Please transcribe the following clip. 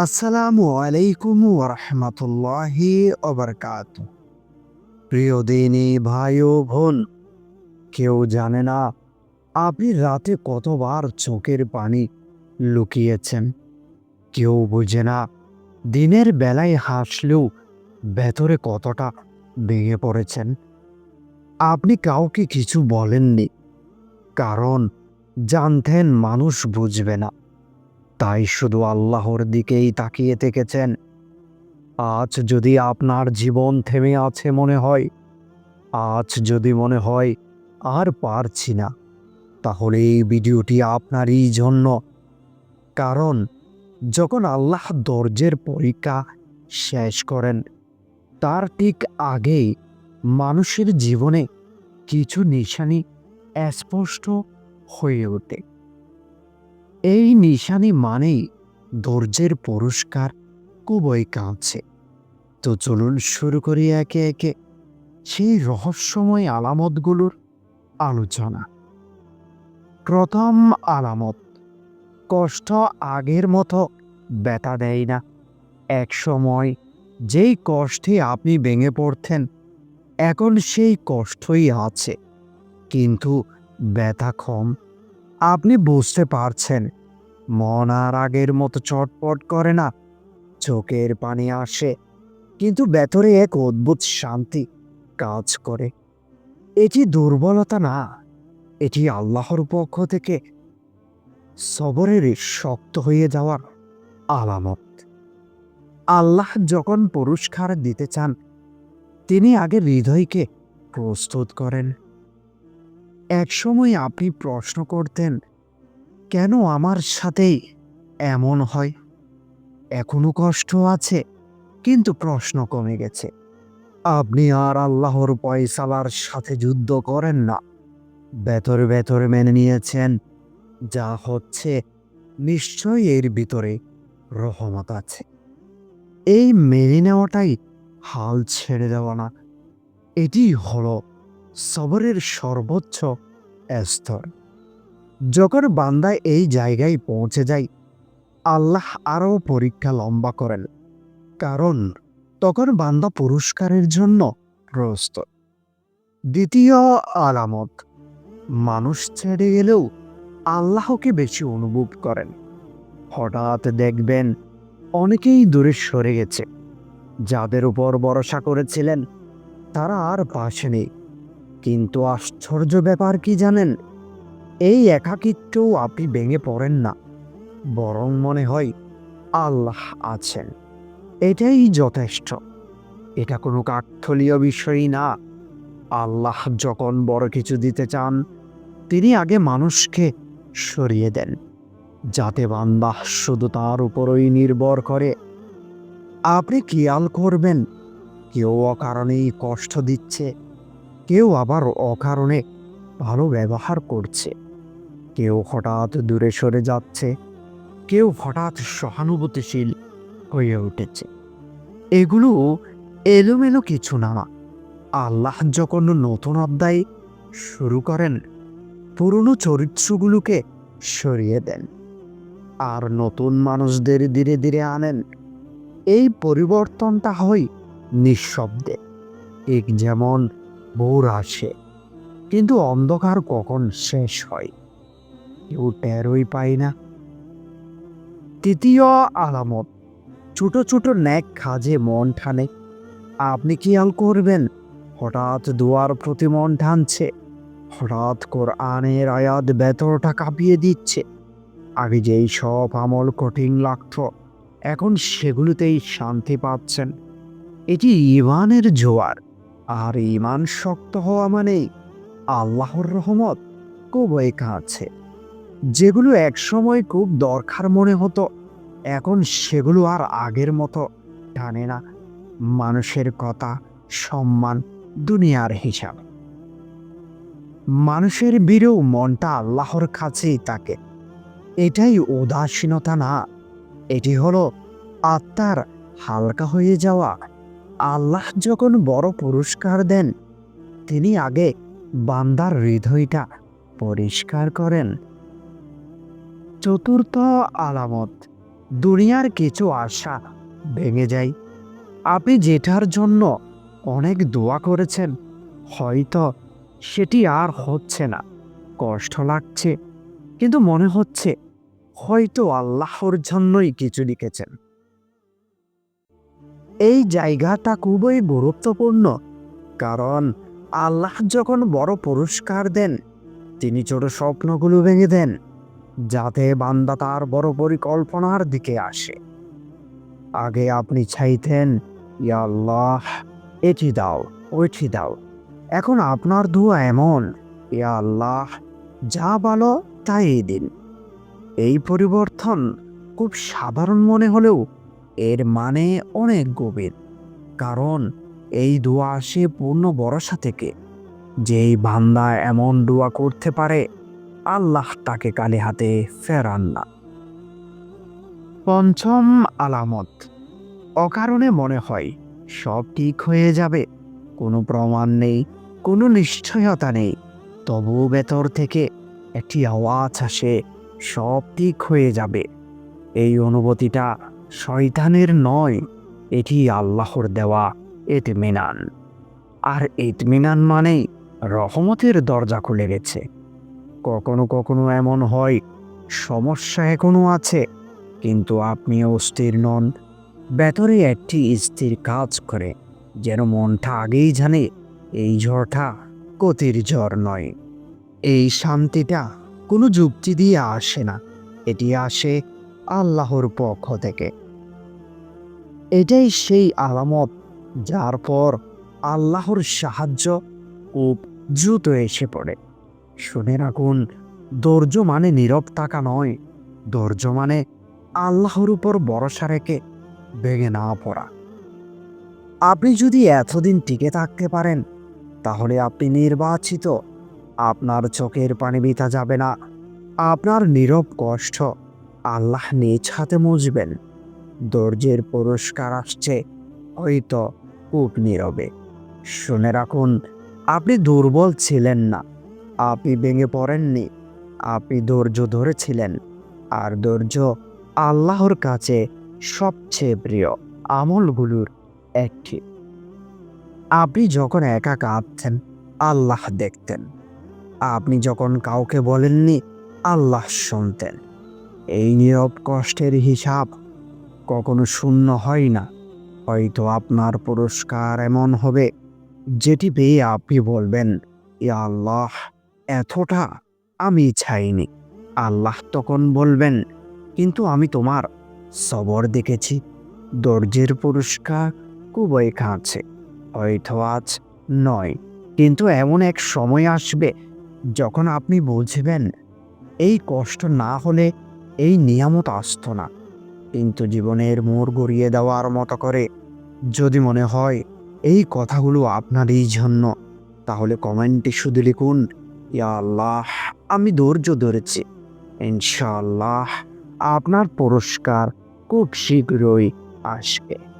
আসসালামু আলাইকুম ওরহমতুল্লাহি ওবরকাত। প্রিয় দিনী ভাই ও বোন, কেউ জানে না আপনি রাতে কতবার চোখের পানি লুকিয়েছেন? কেউ বুঝে না দিনের বেলায় হাসলেও ভেতরে কতটা ভেঙে পড়েছেন? আপনি কাউকে কিছু বলেননি, কারণ জানতেন মানুষ বুঝবে না। তাই শুধু আল্লাহর দিকেই তাকিয়ে থেকেছেন। আজ যদি আপনার জীবন থেমে আছে মনে হয়, আজ যদি মনে হয় আর পারছি না, তাহলে এই ভিডিওটি আপনারই জন্য। কারণ যখন আল্লাহ দর্জের পরীক্ষা শেষ করেন, তার ঠিক আগেই মানুষের জীবনে কিছু নিশানি স্পষ্ট হয়ে ওঠে। এই নিশানি মানেই ধৈর্যের পুরস্কার খুবই কাঁদছে। তো চলুন শুরু করি একে একে সেই রহস্যময় আলামতগুলোর আলোচনা। প্রথম আলামত, কষ্ট আগের মতো ব্যথা দেয় না। এক সময় যেই কষ্টে আপনি ভেঙে পড়তেন, এখন সেই কষ্টই আছে। কিন্তু ব্যথা কম আপনি বুঝতে পারছেন। মন আর আগের মতো চটপট করে না। চোখের পানি আসে, কিন্তু ভেতরে এক অদ্ভুত শান্তি কাজ করে। এটি দুর্বলতা না, এটি আল্লাহর পক্ষ থেকে সবরের শক্ত হয়ে যাওয়ার আলামত। আল্লাহ যখন পুরস্কার দিতে চান, তিনি আগে হৃদয়কে প্রস্তুত করেন। একসময় আপনি প্রশ্ন করতেন, কেন আমার সাথেই এমন হয়? এখনও কষ্ট আছে, কিন্তু প্রশ্ন কমে গেছে, আপনি আর আল্লাহর পয়সালার সাথে যুদ্ধ করেন না। ভেতরে ভেতরে মেনে নিয়েছেন, যা হচ্ছে নিশ্চয়ই এর ভিতরে রহমত আছে। এই মেনে নেওয়াটাই হাল ছেড়ে দেওয়া না, এটি হলো সবরের সর্বোচ্চ স্তর। যখন বান্দা এই জায়গায় পৌঁছে যায়, আল্লাহ আরও পরীক্ষা লম্বা করেন, কারণ তখন বান্দা পুরস্কারের জন্য প্রস্তুত। দ্বিতীয় আলামত, মানুষ ছেড়ে গেলেও আল্লাহকে বেশি অনুভব করেন। হঠাৎ দেখবেন অনেকেই দূরে সরে গেছে, যাদের উপর ভরসা করেছিলেন, তারা আর পাশে নেই। কিন্তু আশ্চর্য ব্যাপার কি জানেন? এই একাকিত্বও আপনি ভেঙে পড়েন না। বরং মনে হয় আল্লাহ আছেন। এটাই যথেষ্ট। এটা কোনো কাঠথলীয় বিষয়ই না। আল্লাহ যখন বড় কিছু দিতে চান, তিনি আগে মানুষকে সরিয়ে দেন, যাতে বান্দাহ শুধু তার উপরই নির্ভর করে। আপনি খেয়াল করবেন, কেউ অকারণেই কষ্ট দিচ্ছে। কেউ আবার অকারণে ভালো ব্যবহার করছে। কেউ হঠাৎ দূরে সরে যাচ্ছে। কেউ হঠাৎ সহানুভূতিশীল হয়ে উঠেছে। এগুলো এলোমেলো কিছু না। আল্লাহ যখন নতুন অধ্যায় শুরু করেন, পুরনো চরিত্রগুলোকে সরিয়ে দেন আর নতুন মানুষদের ধীরে ধীরে আনেন। এই পরিবর্তনটা হয় নিঃশব্দে। এক যেমন ভোর আসে, কিন্তু অন্ধকার কখন শেষ হয়? কেউ টেরই পায় না। তৃতীয় আলামত, ছোট ছোট ন্যাক খাজে মন ঠানে আপনি খেয়াল করবেন? হঠাৎ দুয়ার প্রতি মন টানছে। হঠাৎ কোরআনের আয়াত ভেতরটা কাঁপিয়ে দিচ্ছে। আগে যেই সব আমল কঠিন লাগত, এখন সেগুলোতেই শান্তি পাচ্ছেন। এটি ইমানের জোয়ার। আর ইমান শক্ত হওয়া মানে আল্লাহর রহমত খুবই কাছে। যেগুলো একসময় খুব দরকার মনে হতো, এখন সেগুলো আর আগের মতো টানে না। মানুষের কথা, সম্মান, দুনিয়ার হিসাব। মানুষের বীরেও মনটা আল্লাহর কাছেই থাকে। এটাই উদাসীনতা না, এটি হলো আত্মার হালকা হয়ে যাওয়া আল্লাহ যখন বড় পুরস্কার দেন, তিনি আগে বান্দার হৃদয়টা পরিষ্কার করেন। চতুর্থ আলামত, দুনিয়ার কিছু আশা ভেঙে যায়। আপনি যেটার জন্য অনেক দোয়া করেছেন, হয়তো সেটি আর হচ্ছে না। কষ্ট লাগছে, কিন্তু মনে হচ্ছে হয়তো আল্লাহর জন্যই কিছু লিখেছেন। এই জায়গাটা খুবই গুরুত্বপূর্ণ, কারণ আল্লাহ যখন বড় পুরস্কার দেন, তিনি ছোট স্বপ্নগুলো ভেঙে দেন, যাতে বান্দা তার বড় পরিকল্পনার দিকে আসে। আগে আপনি চাইতেন আল্লাহ, এটি দাও, ওইটি দাও। এখন আপনার দোয়া এমন, ইয়া আল্লাহ, যা ভালো তাই দিন। এই পরিবর্তন খুব সাধারণ মনে হলেও এর মানে অনেক গভীর, কারণ এই দোয়া আসে পূর্ণ ভরসা থেকে। যেই বান্দা এমন দোয়া করতে পারে, আল্লাহ তাকে কালে হাতে ফেরান না। পঞ্চম আলামত, অকারণে মনে হয় সব ঠিক হয়ে যাবে, কোনো প্রমাণ নেই, কোনো নিশ্চয়তা নেই। তবু ভেতর থেকে একটি আওয়াজ আসে, সব ঠিক হয়ে যাবে। এই অনুভূতিটা শয়তানের নয়, এটি আল্লাহর দেওয়া এতমিনান। আর ইতমিনান মানে রহমতের দরজা খুলে গেছে। কখনো কখনো এমন হয়, সমস্যা এখনও আছে, কিন্তু আপনি অস্থির নন। ভেতরে একটি স্থির কাজ করে, যেন মনটা আগেই জানে, এই ঝড়টা গতির ঝড় নয়। এই শান্তিটা কোনো যুক্তি দিয়ে আসে না, এটি আসে আল্লাহর পক্ষ থেকে। এটাই সেই আলামত যার পর আল্লাহর সাহায্য খুব দ্রুত এসে পড়ে। শুনে রাখুন, ধৈর্য মানে নীরব থাকা নয়, ধৈর্য মানে আল্লাহর উপর ভরসা রেখে ভেঙে না পড়া। আপনি যদি এতদিন টিকে থাকতে পারেন, তাহলে আপনি নির্বাচিত। আপনার চোখের পানি বিতা যাবে না। আপনার নীরব কষ্ট আল্লাহ নিজ হাতে মুছবেন। ধৈর্যের পুরস্কার আসছে, হয়তো খুব নীরবে। শুনে রাখুন, আপনি দুর্বল ছিলেন না। আপনি ভেঙে পড়েননি। আপনি ধৈর্য ধরেছিলেন। আর ধৈর্য আল্লাহর কাছে সবচেয়ে প্রিয় আমলগুলোর একটি। আপনি যখন একা কাঁদতেন, আল্লাহ দেখতেন। আপনি যখন কাউকে বলেননি, আল্লাহ শুনতেন। এই নীরব কষ্টের হিসাব কখনো শূন্য হয় না। হয়তো আপনার পুরস্কার এমন হবে, যেটি পেয়ে আপনি বলবেন, ইয়া আল্লাহ, এতটা আমি চাইনি। আল্লাহ তখন বলবেন, কিন্তু আমি তোমার সবর দেখেছি। ধৈর্যের পুরস্কার খুবই কাছে, হয়তো আজ নয়, কিন্তু এমন এক সময় আসবে যখন আপনি বুঝবেন, এই কষ্ট না হলে এই নিয়ামত আসতো না। কিন্তু জীবনের মোড় গড়িয়ে দেওয়ার মতো করে। যদি মনে হয় এই কথাগুলো আপনারই জন্য, তাহলে কমেন্টে শুধু লিখুন, ইয়া আল্লাহ, আমি ধৈর্য ধরেছি। ইনশাআল্লাহ আপনার পুরস্কার খুব শীঘ্রই আসবে।